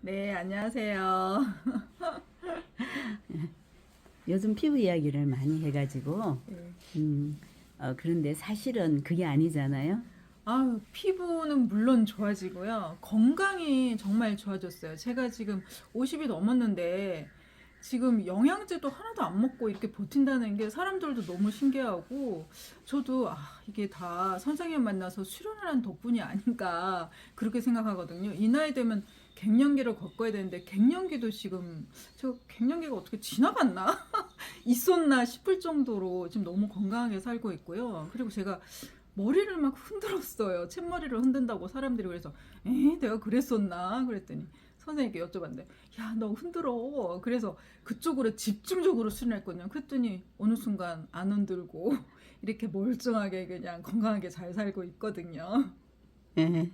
네, 안녕하세요. 요즘 피부 이야기를 많이 해가지고 네. 음, 어, 그런데 사실은 그게 아니잖아요. 아유, 피부는 물론 좋아지고요. 건강이 정말 좋아졌어요. 제가 지금 50이 넘었는데 지금 영양제도 하나도 안 먹고 이렇게 버틴다는 게 사람들도 너무 신기하고 저도 아, 이게 다 선생님 만나서 수련을 한 덕분이 아닌가 그렇게 생각하거든요. 이 나이 되면 갱년기를 겪어야 되는데 갱년기도 지금 저 갱년기가 어떻게 지나갔나? 있었나 싶을 정도로 지금 너무 건강하게 살고 있고요. 그리고 제가 머리를 막 흔들었어요. 챗머리를 흔든다고 사람들이 그래서 에 내가 그랬었나 그랬더니 선생님께 여쭤봤는데 야 너 흔들어 그래서 그쪽으로 집중적으로 수련했거든요. 그랬더니 어느 순간 안 흔들고 이렇게 멀쩡하게 그냥 건강하게 잘 살고 있거든요. 예.